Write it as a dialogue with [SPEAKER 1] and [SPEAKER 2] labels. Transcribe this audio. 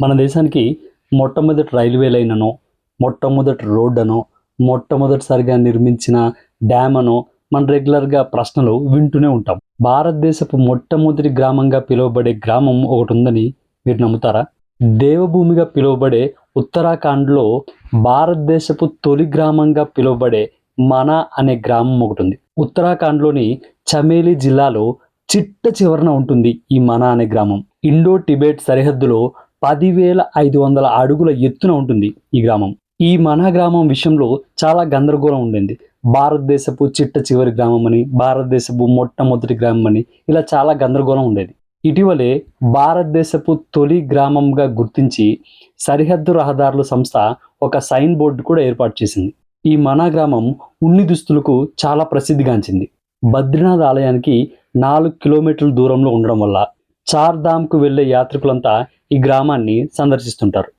[SPEAKER 1] మన దేశానికి మొట్టమొదటి రైల్వే లైన్ అనో మొట్టమొదటి రోడ్ అనో మొట్టమొదటిసారిగా నిర్మించిన డ్యామ్ అనో మన రెగ్యులర్గా ప్రశ్నలు వింటూనే ఉంటాం. భారతదేశపు మొట్టమొదటి గ్రామంగా పిలువబడే గ్రామం ఒకటి ఉందని మీరు నమ్ముతారా? దేవభూమిగా పిలువబడే ఉత్తరాఖండ్లో భారతదేశపు తొలి గ్రామంగా పిలువబడే మన అనే గ్రామం ఒకటి ఉంది. ఉత్తరాఖండ్లోని చమేలి జిల్లాలో చిట్ట చివరన ఉంటుంది ఈ మన అనే గ్రామం. ఇండో టిబెట్ సరిహద్దులో పదివేల ఐదు వందల అడుగుల ఎత్తున ఉంటుంది ఈ గ్రామం. ఈ మన గ్రామం విషయంలో చాలా గందరగోళం ఉండింది. భారతదేశపు చిట్ట చివరి గ్రామం అని భారతదేశపు మొట్టమొదటి గ్రామం అని ఇలా చాలా గందరగోళం ఉండేది. ఇటీవలే భారతదేశపు తొలి గ్రామంగా గుర్తించి సరిహద్దు రహదారుల సంస్థ ఒక సైన్ బోర్డు కూడా ఏర్పాటు చేసింది. ఈ మనా గ్రామం ఉన్ని దుస్తులకు చాలా ప్రసిద్ధిగాంచింది. బద్రీనాథ్ ఆలయానికి నాలుగు కిలోమీటర్ల దూరంలో ఉండడం వల్ల చార్ధామ్కు వెళ్ళే యాత్రికులంతా ఈ గ్రామాన్ని సందర్శిస్తుంటారు.